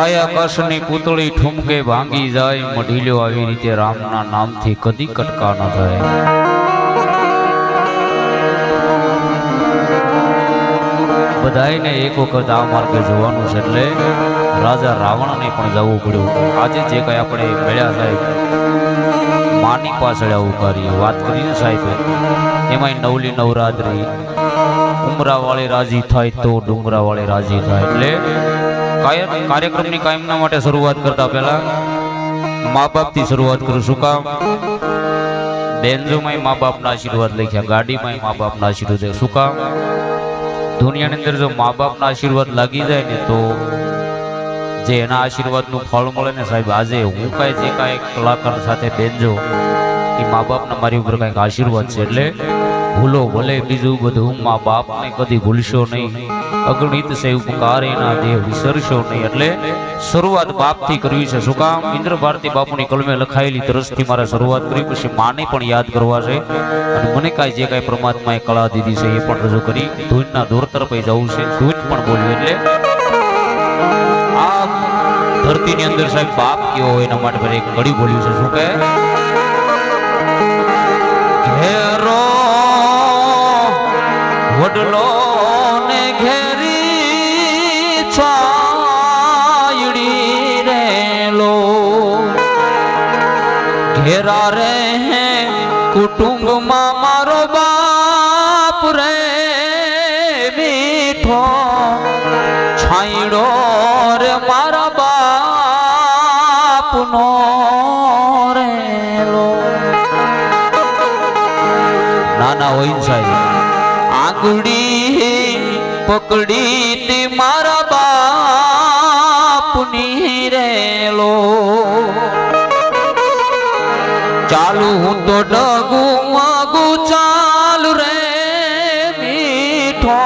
કાયા કશની પૂતળી ઠુમકે ભાંગી જાય, મઢીલો આવી રીતે રામના નામથી કદી કટકા ન થાય બધાયને એક વખત આ માર્ગે જોવાનું છે એટલે રાજા રાવણને પણ જવું પડ્યું. આજે જે કંઈ આપણે મળ્યા સાહેબ, માની પાછળ આવું કરીએ વાત કરીએ સાહેબ, એમાંય નવલી નવરાત્રી. ઉમરાવાળી રાજી થાય તો ડુંગરાવાળી રાજી થાય. એટલે કાર્યક્રમની કાયમના માટે શરૂઆત કરતા પહેલા મા બાપથી શરૂઆત કરું શું કામ? બેનજોમાં મા બાપના આશીર્વાદ લખ્યા ગાડીમાં મા બાપના આશીર્વાદ. શું કામ? દુનિયાની અંદર જો મા બાપના આશીર્વાદ લાગી જાય ને તો જે એના આશીર્વાદનું ફળ મળે ને સાહેબ, આજે હું કાંઈ જે કાંઈ કલાકાર સાથે બેનજો, એ મા બાપના મારી ઉપર કાંઈક આશીર્વાદ છે. એટલે ભૂલો ભલે બીજું બધું મા બાપને કદી ભૂલશો નહીં. અગણિત સે ઉપકાર એના દેહ વિસરશો નહીં. એટલે શરૂઆત બાપથી કરવી છે. શું કામ? ઇન્દ્ર ભારતી બાપુની કલમે લખાયેલી તરસથી મારે શરૂઆત કરી પછી માને પણ યાદ કરવા છે. અને મને કાંઈ જે કાંઈ પરમાત્માએ કળા દીધી છે એ પણ રજૂ કરી ધૂનના દોર તરફ જવું છે. ધૂન પણ બોલ્યું એટલે ધરતીની અંદર સાહેબ બાપ કેવો એના માટે એક કડી બોલ્યું છે. શું કે વડલો ને ઘેરી છાયડી રેલો. ઘેરા રે હે કુટુંબમાં મારો બાપ રે મીઠો છાંયડો રે મારા બાપનો રેલો. નાના હોય સાહેબ. આંગળી પકડી તે મારા બાપની રેલો ચાલુ હું તો ડગુ મગુ, ચાલુ રે મીઠો.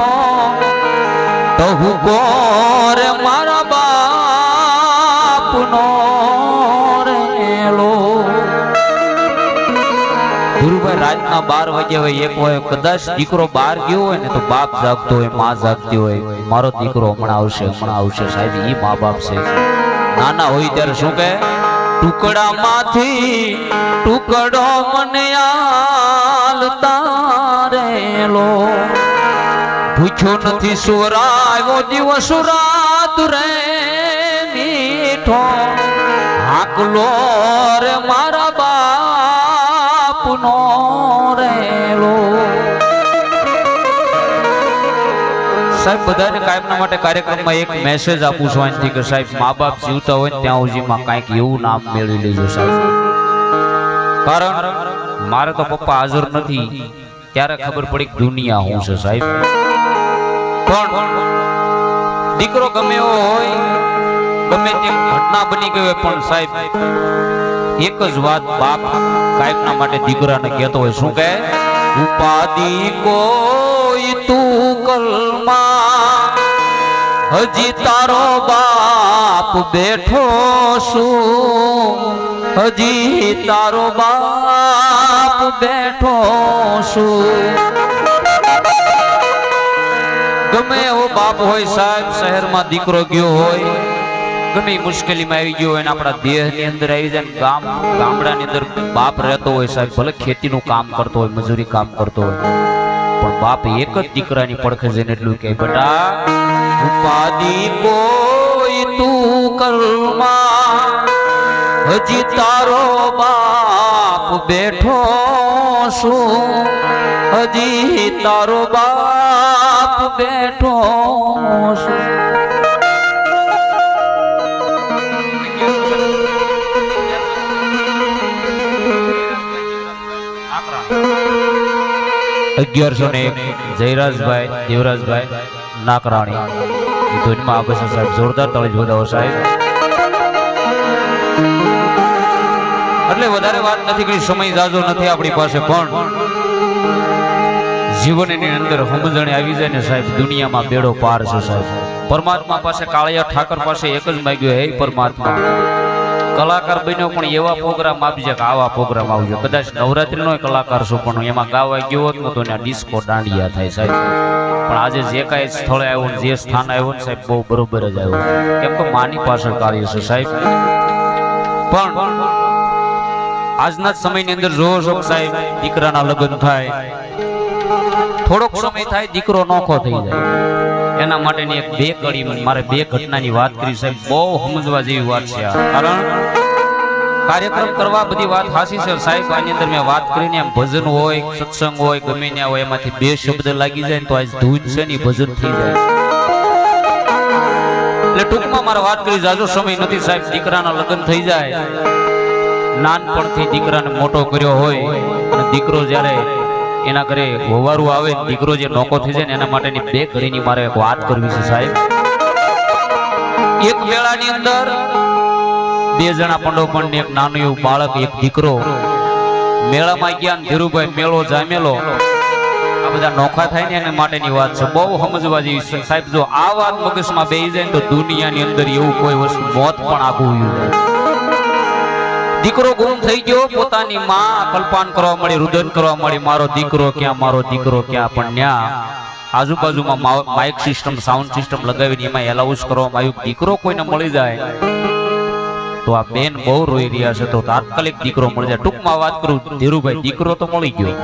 તહુ કોર મારા રાતના બાર વાગ્યા હોય, એક હોય, કદાચ દીકરો બહાર ગયો હોય ને તો બાપ જાગતો હોય, માં જાગતી હોય, મારો દીકરો હમણાં આવશે હમણાં આવશે, સાહેબ, ઈ મા બાપ છે. નાના હોય ત્યારે શું કહે? ટુકડામાંથી ટુકડો મને આલતા રેલો પૂછ્યો નથી સુરાયો દિવસ રાત રે મીઠો. હાકલો રે મારા સાહેબ, બધાને કાયમના માટે કાર્યક્રમમાં એક મેસેજ આપું છું અહીંથી કે સાહેબ મા બાપ જીવતા હોય ત્યાં સુધીમાં કાંઈક એવું નામ મેળવી લેજો સાહેબ. કારણ મારે તો પપ્પા હાજર નથી ત્યારે ખબર પડી દુનિયા હું છે સાહેબ. પણ દીકરો ગમે એવો હોય, ગમે તેમ ઘટના બની ગઈ હોય પણ સાહેબ, એક જ વાત બાપ કાયમના માટે દીકરાને કહેતો હોય, શું કહે? ઉપાધિ કોઈ તું કલમાં હજી તારો બાપ બેઠો છું. હજી તારો બાપ બેઠો છું. ગમે એવો બાપ હોય સાહેબ, શહેરમાં દીકરો ગયો હોય, ગમે ઈ મુશ્કેલીમાં આવી ગયો હોય અને આપણા દેહની અંદર આવી જાય ને ગામ, ગામડાની અંદર બાપ રહેતો હોય સાહેબ, ભલે ખેતીનું કામ કરતો હોય, મજૂરી કામ કરતો હોય, પણ બાપ એક જ દીકરાની પડખે જઈને એટલું કે બેટા ઉપાધિ કોઈ તું કર્મા હજી તારો બાપ બેઠો શું હજી તારો બાપ બેઠો શું અગિયારસો ને જયરાજભાઈ, દેવરાજભાઈ નાકરાણી. એ ધૂનમાં આપે છે સાહેબ, જોરદાર તળી બધાઓ સાહેબ. એટલે વધારે વાત નથી કરી, સમય જાજો નથી આપણી પાસે, પણ જીવનની અંદર સમજણ આવી જાય ને સાહેબ, દુનિયામાં બેડો પાર છે સાહેબ. પરમાત્મા પાસે, કાળિયા ઠાકર પાસે એક જ માંગ્યો, હે પરમાત્મા. કલાકાર બન્યો પણ એવા પ્રોગ્રામ આપજે કે આવા પ્રોગ્રામ આવજો. કદાચ નવરાત્રીનો કલાકાર છું, પણ એમાં ગાવા ગયો હોત ને તો ત્યાં ડિસ્કો દાંડિયા થાય સાહેબ. પણ આજે જે કાંઈ સ્થળે આવ્યો ને જે સ્થાન આવ્યો ને સાહેબ, બહુ બરોબર જ આવ્યો. કેમ કે માની પાછળ કાર્ય છે સાહેબ. પણ આજના જ સમયની અંદર જોવો છો સાહેબ દીકરાના લગ્ન થાય. થોડોક સમય થાય, દીકરો નોખો થઈ જાય. એના માટેની એક બે કડી મારે બે ઘટનાની વાત કરી સાહેબ, બહુ સમજવા જેવી વાત છે કારણ કાર્યક્રમ કરવા બધી વાત હાસી છે. સાહેબ, આની અંદર મેં વાત કરીને એમ ભજન હોય, સત્સંગ હોય, ગમે ત્યાં હોય, એમાંથી બે શબ્દ લાગી જાય તો આજ ધૂન છે ને ભજન થઈ જાય. એટલે ટૂંકમાં મારે વાત કરી, જાજો સમય નથી સાહેબ, દીકરાના લગ્ન થઈ જાય. નાનપણથી દીકરાને મોટો કર્યો હોય અને દીકરો જ્યારે એના ઘરે હોવારું આવે, દીકરો જે નોકો થઈ જાય ને એના માટેની બે ઘડીની મારે વાત કરવી છે સાહેબ. એક વેળાની અંદર બે જણા પંડો પંડ એક નાનું એવું બાળક, એક દીકરો મેળામાં ગયા ને ધીરુભાઈ મેળો જામેલો. આ બધા નોખા થાય ને એના માટેની વાત છે. બહુ સમજવા જેવી છે. સાહેબ, જો આ વાત મગજમાં બેસી જાય તો દુનિયાની અંદર એવું કોઈ વસ્તુ મોત પણ આખું દીકરો ગુમ થઈ ગયો, પોતાની માં કલ્પાન કરવા મળી, રુદન કરવા મળી, મારો દીકરો ક્યાં, મારો દીકરો ક્યાં? પણ ન્યા આજુબાજુમાં માઇક સિસ્ટમ, સાઉન્ડ સિસ્ટમ લગાવીને એમાં એલાઉન્સ કરવામાં આવ્યું દીકરો કોઈને મળી જાય. તો આ બેન બહુ રોઈ રહ્યા છે, તો તાત્કાલિક દીકરો મળી જાય. ટૂંકમાં વાત કરું, ધીરુભાઈ, દીકરો તો મળી ગયો.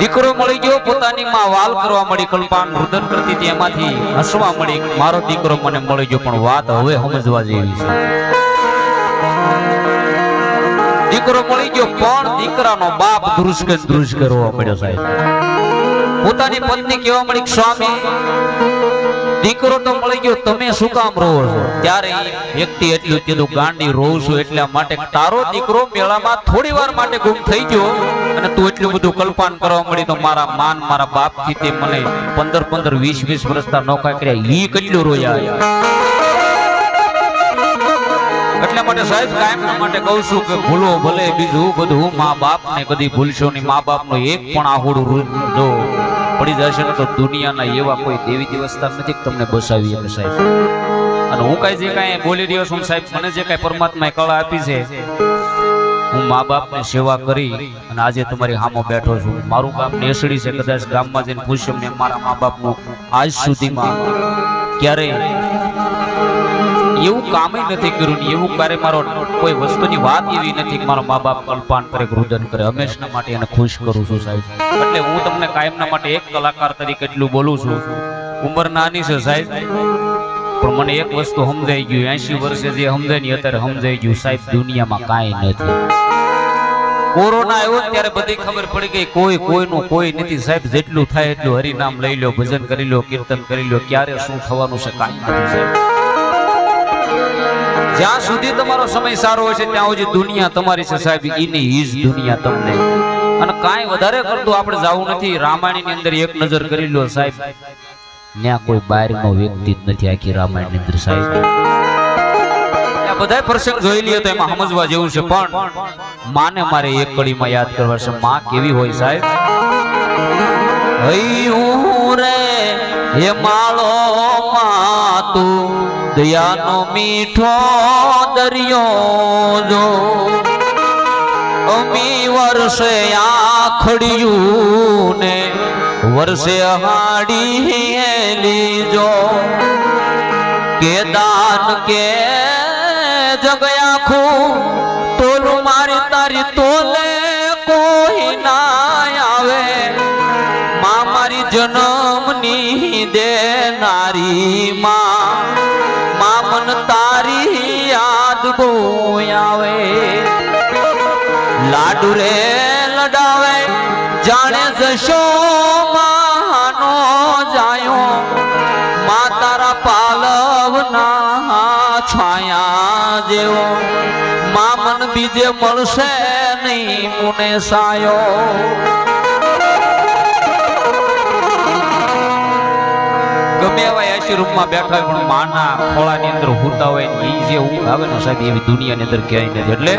દીકરો મળી ગયો, પોતાની માં વાલ કરવા મળી, કલ્પાન, રુદન કરતી હતી એમાંથી હસવા મળી મારો દીકરો મને મળી ગયો, પણ વાત હવે સમજવા જેવી છે. દીકરો મળી ગયો, પણ દીકરાનો બાપ ધ્રુસકે ધ્રુસકે રોવા પડ્યો સાહેબ. પોતાની પત્ની કહેવા મળી સ્વામી, દીકરો તો મળી ગયો, તમે શું કામ રોવો છો? ત્યારે વ્યક્તિ એટલું કીધું, ગાંડી રોવું છું એટલા માટે તારો દીકરો મેળામાં થોડી વાર માટે ગુમ થઈ ગયો અને તું એટલું બધું કલ્પાન કરવા મળી તો મારા માન, મારા બાપથી તે મને પંદર પંદર, વીસ વીસ વર્ષના નોકા કર્યા. ઈ કેટલું રોયા? એટલા માટે સાહેબ કાયમ માટે કહું છું કે ભૂલો ભલે બીજું બધું મા બાપ ને કદી ભૂલશો નહીં મા બાપનું એક પણ આહોડું જો પડી જશે તો દુનિયાના એવા કોઈ દેવી દેવસ્થાન નથી તમને બસાવી એમ સાહેબ. અને હું કઈ જે કાંઈ બોલી રહ્યો છું સાહેબ, મને જે કાંઈ પરમાત્માએ કળા આપી છે, હું મા બાપની સેવા કરી અને આજે તમારી હામો બેઠો છું. મારું બાપ નેસડી છે, કદાચ ગામમાં જઈને પૂછ્યું મેં મારા મા બાપનું આજ સુધીમાં ક્યારેય એવું કામે નથી કર્યું એવું ક્યારે મારો કોઈ વસ્તુની વાત એવી નથી કે મારો મા બાપ કલ્પાન કરે રુદન કરે. હંમેશના માટે એને ખુશ કરું છું સાહેબ? એટલે હું તમને કાયમના માટે એક કલાકાર તરીકે એટલું બોલું છું. ઉંમર નાની છે સાહેબ, પણ મને એક વસ્તુ સમજાઈ ગયું. એસી વર્ષે જે સમજાય ને અત્યારે સમજાઈ ગયું. સાહેબ, દુનિયામાં કાંઈ નથી. કોરોના આવ્યો ત્યારે બધી ખબર પડી ગઈ. કોઈ, કોઈનું કોઈ નથી. સાહેબ, જેટલું થાય એટલું હરિનામ લઈ લો ભજન કરી લો કીર્તન કરી લો ક્યારે શું થવાનું છે કાંઈ નથી સાહેબ. જ્યાં સુધી તમારો સમય સારો હોય છે, ત્યાં સુધી દુનિયા તમારી છે સાહેબ. એની ઈજ દુનિયા તમને. અને કાંઈ વધારે કરતું આપણે જવું નથી. રામાયણની અંદર એક નજર કરી લો સાહેબ. ત્યાં કોઈ બહારનો વ્યક્તિ જ નથી આખી રામાયણની અંદર સાહેબ. બધા પ્રસંગ જોઈ લઈએ તો એમાં સમજવા જેવું છે. પણ માને મારે એક કડીમાં યાદ કરવા છે. માં કેવી હોય સાહેબ? હૈયું રે, હે માળો દયાનો મીઠો દરિયો જો અમી વર્ષે આખડિયું ને વર્ષે હાડી લીજો. કે દાન કે જગ આખું તોલું મારી તારી તોલે કોઈ ના આવે. મા મારી જન્મની દેનારી માં. મન તારી યાદ આવે? લાડુ રે લડાવે, જાણે જશો માનો જાયો. મા તારા પાલવના છાયા જેવો. મા મન બીજે મળશે નહીં મુને સાયો. ગમે એસી રૂમમાં બેઠા પણ માના ખોળાની અંદર હોતા હોય એ જે ઊંઘ આવે ને સાહેબ, એવી દુનિયાની અંદર ક્યાંય નથી. એટલે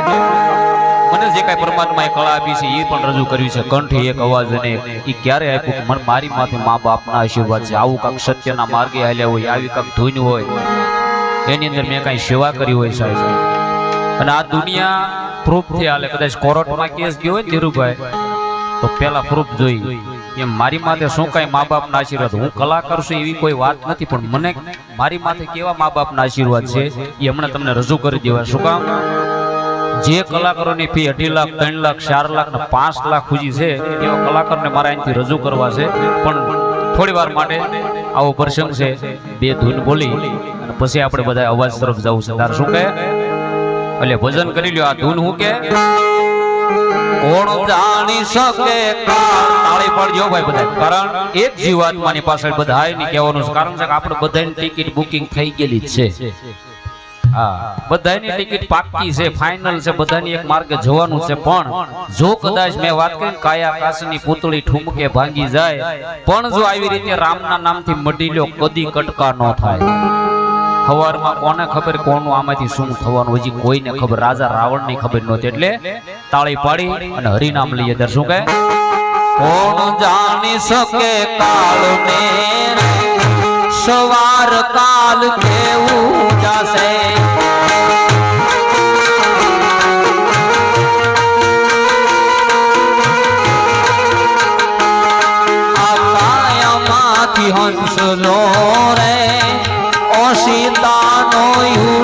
મને જે કાંઈ પરમાત્માએ કળા આપી છે એ પણ રજૂ કર્યું છે. કંઠ એક અવાજ અને એ ક્યારે આપ્યું મને મારી માથે મા બાપના આશીર્વાદ છે. આવું કાંક સત્યના માર્ગે હાલ્યા હોય, આવી કાંક ધૂન હોય, એની અંદર મેં કાંઈ સેવા કરી હોય સાહેબ. અને આ દુનિયા પ્રૂફથી હાલે કદાચ કોર્ટમાં કેસ ગયો હોય ધીરુભાઈ, તો પેલા પ્રૂફ જોઈ. એમ મારી માથે શું કાંઈ મા બાપના આશીર્વાદ? હું કલાકાર છું એવી કોઈ વાત નથી પણ મને મારી માથે કેવા મા બાપના આશીર્વાદ છે એ હમણાં તમને રજૂ કરી દેવા. શું કામ? જે કલાકારોની ફી અઢી લાખ ત્રણ લાખ ચાર લાખ ને પાંચ લાખ સુધી છે એવા કલાકારને મારા અહીંથી રજૂ કરવા છે. પણ થોડી વાર માટે આવો પ્રસંગ છે બે ધૂન બોલી અને પછી આપણે બધા અવાજ તરફ જવું છે. તાર શું કહે? એટલે ભજન કરી લ્યો આ ધૂન હું કે? કોણ જાણી શકે? તાળી પડજો ભાઈ બધા કારણ એક જીવાત્માની પાછળ બધા ની કહેવાનું કારણ છે કે આપણે બધાની ટિકિટ બુકિંગ થઈ ગયેલી છે. હા. બધાની ટિકિટ પાકી છે, ફાઇનલ છે, બધાની એક માર્ગે જવાનું છે. પણ જો કદાચ મેં વાત કરી કાયા કાશીની પૂતળી ઠુમકે ભાંગી જાય, પણ જો આવી રીતે રામના નામથી મડી લ્યો કદી કટકા ન થાય. સવારમાં કોને ખબર, કોનું આમાંથી શું થવાનું, હજી કોઈને ખબર, રાજા રાવણની ખબર નહોતી. એટલે તાળી પાડી અને હરિનામ લઈએ. ત્યારે શું કહે? કોણ જાણી શકે કાળ ને સવાર કાલ કેવું જાશે? હંસ નો રે. सीता नो यू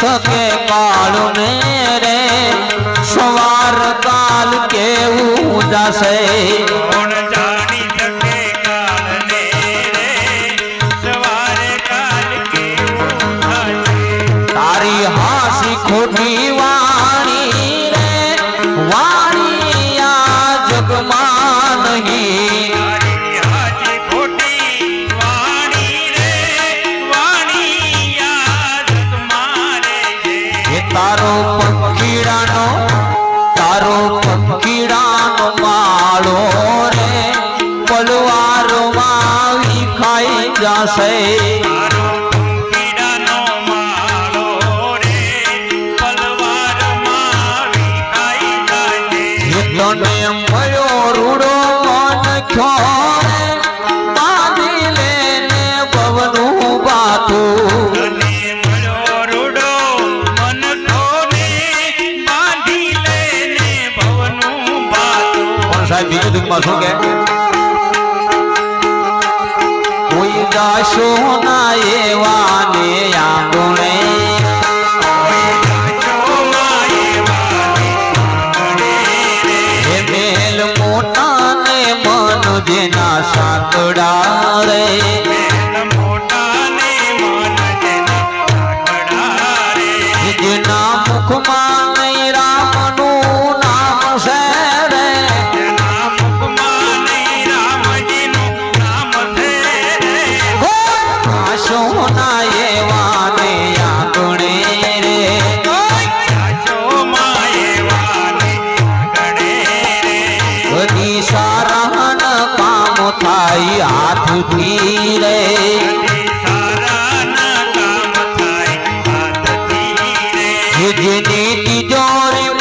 શકે કાળને રે સવાર કાલ કેવું જશે? Hey. મન ভেজে নেটি জোরে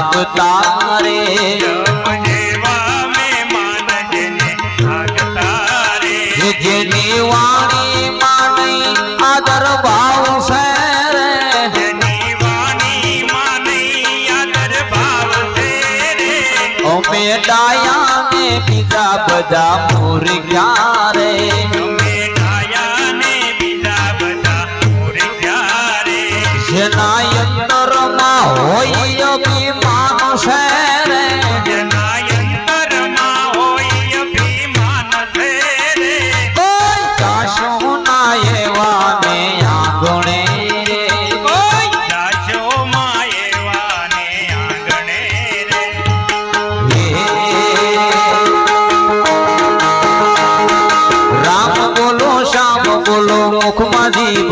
જેને લાગતા રે. જેની વાણી માની આદર ભાવ છે અમે ડાયા ને બીજા બધા મુર્ગા રે.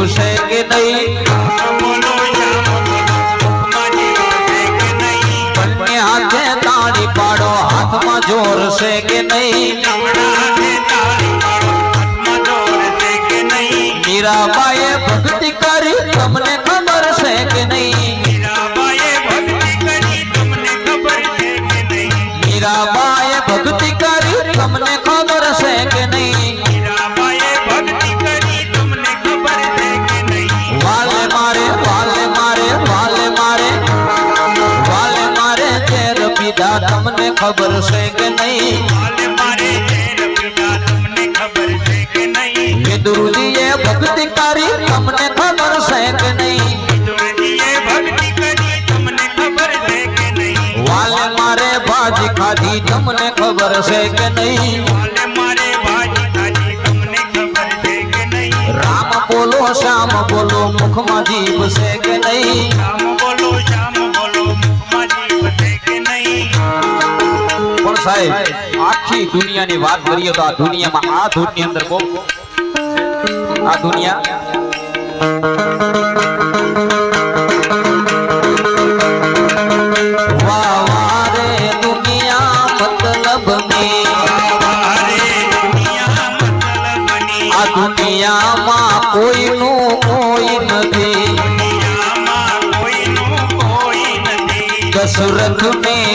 হুসেন নাই પીધા તમને ખબર છે કે નહીં વિદુરજીએ ભક્તિ કરી તમને ખબર છે કે નહીં વાલે મારે ભાજી ખાધી તમને ખબર છે કે નહીં રામ બોલો શ્યામ બોલો મુખમાં જીભ છે કે નહીં સાહેબ આખી દુનિયાની વાત કરીએ તો આ દુનિયામાં આ ધૂનની અંદર બહુ આ દુનિયા વાહ વાહ રે દુનિયા મતલબની આ દુનિયામાં કોઈનું કોઈ નથી દશરથ ને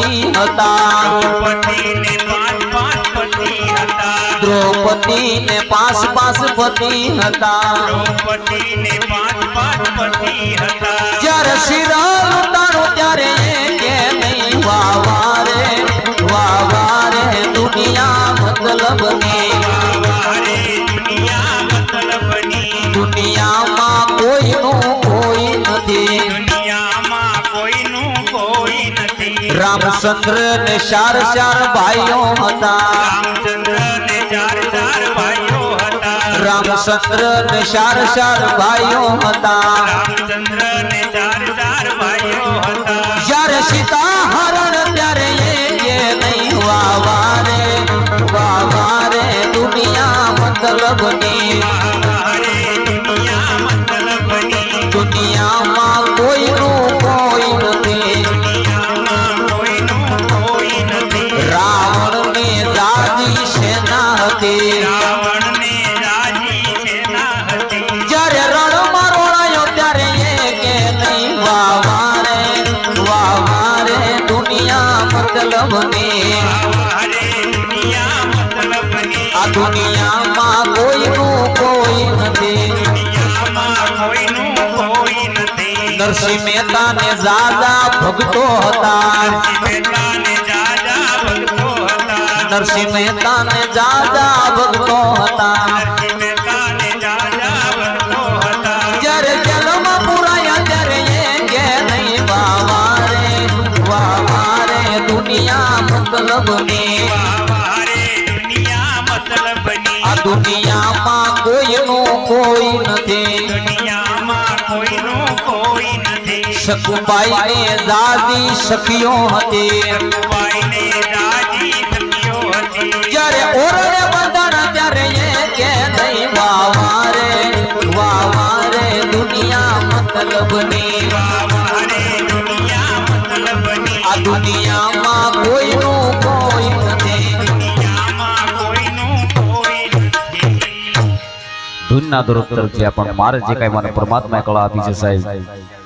પતિ હતા દ્રૌપદી ને પાંચ પાંચ પતિ હતા જ્યારે શિરા લૂંટાણું ત્યારે કે નહીં વાવારે વાવારે દુનિયા મતલબની વાવારે દુનિયા રામચંદ્ર ને ચાર ચાર ભાઈઓ હતા. રામચંદ્ર ને ચાર ચાર ભાઈઓ હતા. જયારે ને જાજા ભક્તો હતા જ્યારે જન્મ પુરાયા ત્યારે એ કે નહીં વાવારે વાવારે દુનિયા મતલબની વાવારે દુનિયા મતલબની આ દુનિયામાં કોઈનું કોઈ નથી નથી સકુબાઈ ને દાદી સખીઓ હતી કુવાઈને રાજી સખીઓ હતી જ્યારે ઓરડે બંધાણા ત્યારે એ કે નહીં વાવારે વાવારે દુનિયા મતલબની વાવારે દુનિયા મતલબની આ દુનિયામાં કોઈનું કોઈ નથી દુનિયામાં કોઈનું કોઈ નથી ધૂનના દોર તરફ છે પણ મારે જે કાંઈ મને પરમાત્માએ કળા આપી છે સાહેબ